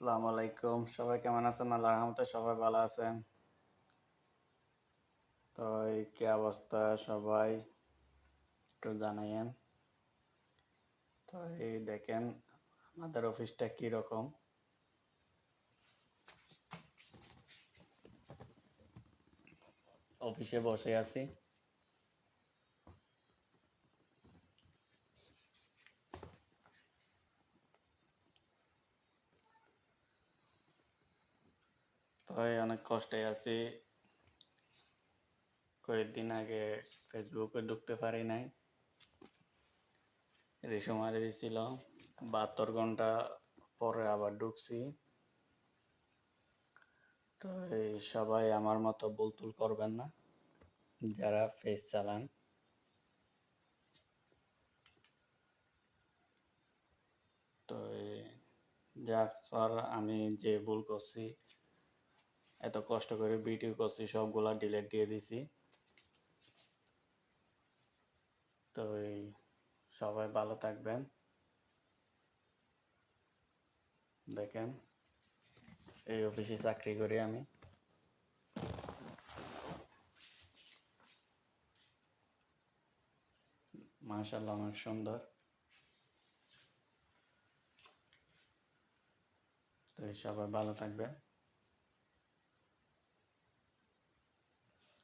আসসালামু আলাইকুম। সবাই কেমন আছেন? আল্লাহ রহমতে সবাই ভালো আছেন। তো এই কি অবস্থা সবাই? একটু জানাইয়েন। তো এই দেখেন, আমাদের অফিসটা কি রকম? অফিসে বসে আছি। তো অনেক কষ্টে আছি। কয়েকদিন আগে ফেসবুকে ঢুকতে পারি নাই। রেশমার দিয়েছিল বাহাত্তর ঘণ্টা পরে আবার ঢুকছি। তো এই সবাই আমার মতো বুলতুল করবেন না, যারা ফেস চালান। তো এই যাক, স্যার, আমি যে ভুল করছি এত কষ্ট করে ভিডিও করছি, সবগুলা ডিলেট দিয়ে দিছি। তো এই, সবাই ভালো থাকবেন। দেখেন, এই অফিসে চাকরি করি আমি। মাশাল্লাহ অনেক সুন্দর। তো সবাই ভালো থাকবেন।